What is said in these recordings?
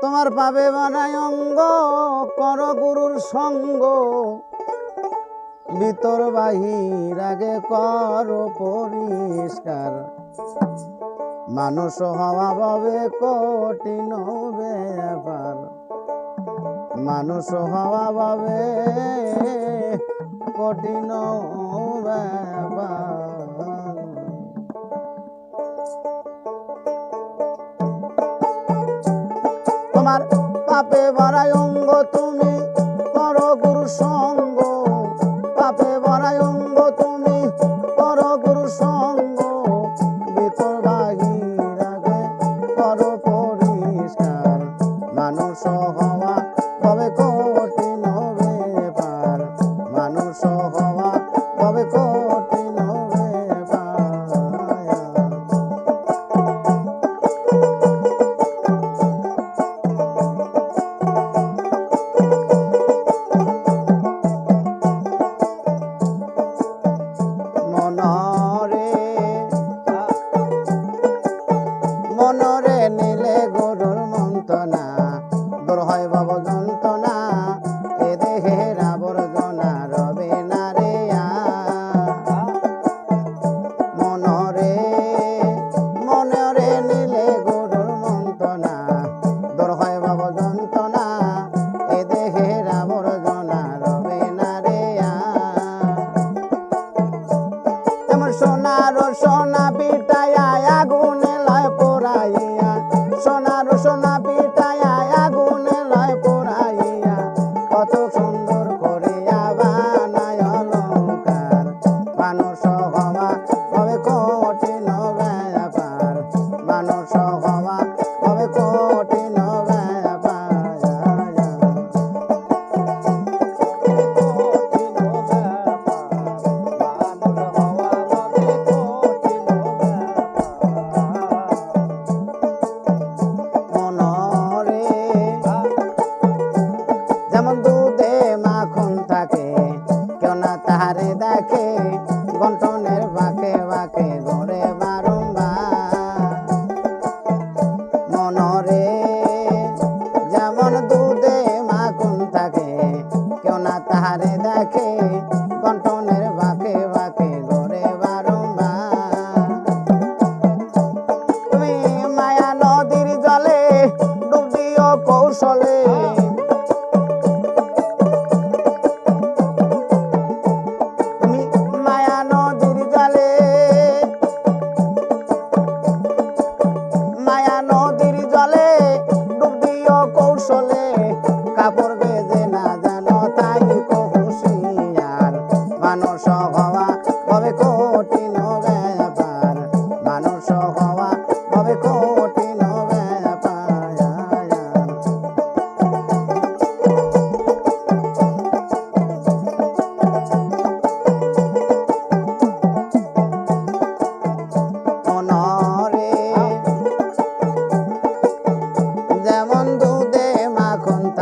তোমার পাবে বানায় অঙ্গ, কর গুরুর সঙ্গ। ভিতর বাহির আগে কর পরিষ্কার। মানুষ হওয়া ভাবে কঠিন ব্যাপার। মানুষ হওয়া ভাবে কঠিন ব্যাপার। তোমার পাপে বাড়ায় অঙ্গ তুমি করো গুরু সঙ্গ দূর হয় বাব গন্ঠনের বাঁকে বাঁকে ঘরে বারংবার মনরে যেমন দুধে মাখন থাকে কেউ না তাহারে দেখে গন্ঠনের বাঁকে বাঁকে ঘরে বারংবার তুমি মায়া নদীর জলে ডুব দিও কৌশলে। কৌশলে কাপড় বেঁধে না জানো তাই কহুশিয়ার। মানুষ হওয়া হবে কঠিন ব্যাপার। মানুষ হওয়া হবে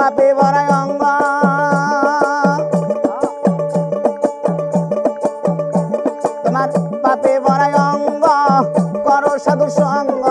পাপে ভরা গঙ্গা। তোমার পাপে ভরা অঙ্গ করো সাধু সঙ্গ।